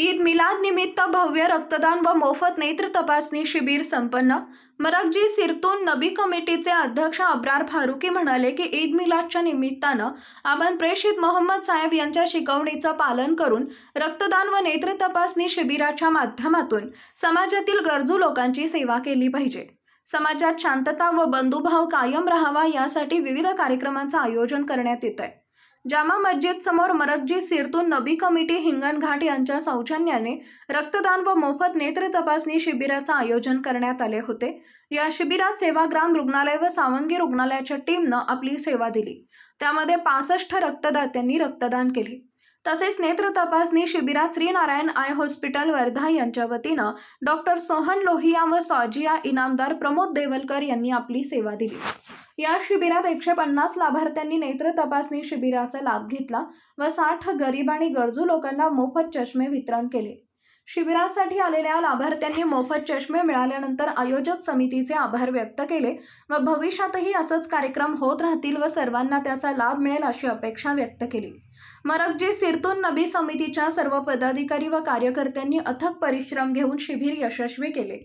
ईद मिलाद निमित्त भव्य रक्तदान व मोफत नेत्र तपासणी शिबिर संपन्न. मरकजी सिरतून नबी कमिटीचे अध्यक्ष अब्रार फारुकी म्हणाले की ईद मिलादच्या निमित्तानं आपण प्रेषित मोहम्मद साहेब यांच्या शिकवणीचं पालन करून रक्तदान व नेत्र तपासणी शिबिराच्या माध्यमातून समाजातील गरजू लोकांची सेवा केली पाहिजे. समाजात शांतता व बंधुभाव कायम राहावा यासाठी विविध कार्यक्रमांचं आयोजन करण्यात येत आहे जामा मस्जिद समोर मरकजी सिरतून नबी कमिटी हिंगणघाट यांच्या सौजन्याने रक्तदान व मोफत नेत्र तपासणी शिबिराचं आयोजन करण्यात आले होते. या शिबिरात सेवाग्राम रुग्णालय व सावंगी रुग्णालयाच्या टीमनं आपली सेवा दिली. त्यामध्ये पासष्ट रक्तदात्यांनी रक्तदान केले. तसेच नेत्र तपासणी शिबिरात श्रीनारायण आय हॉस्पिटल वर्धा यांच्या वतीनं डॉक्टर सोहन लोहिया व सॉजिया इनामदार प्रमोद देवलकर यांनी आपली सेवा दिली. या शिबिरात एकशे पन्नास लाभार्थ्यांनी नेत्र तपासणी शिबिराचा लाभ घेतला व साठ गरीब आणि गरजू लोकांना मोफत चष्मे वितरण केले. शिबिरासाठी आलेल्या लाभार्थ्यांनी मोफत चष्मे मिळाल्यानंतर आयोजक समितीचे आभार व्यक्त केले व भविष्यातही असंच कार्यक्रम होत राहतील व सर्वांना त्याचा लाभ मिळेल अशी अपेक्षा व्यक्त केली. मरकजी सिरतून नबी समितीच्या सर्व पदाधिकारी व कार्यकर्त्यांनी अथक परिश्रम घेऊन शिबिर यशस्वी केले.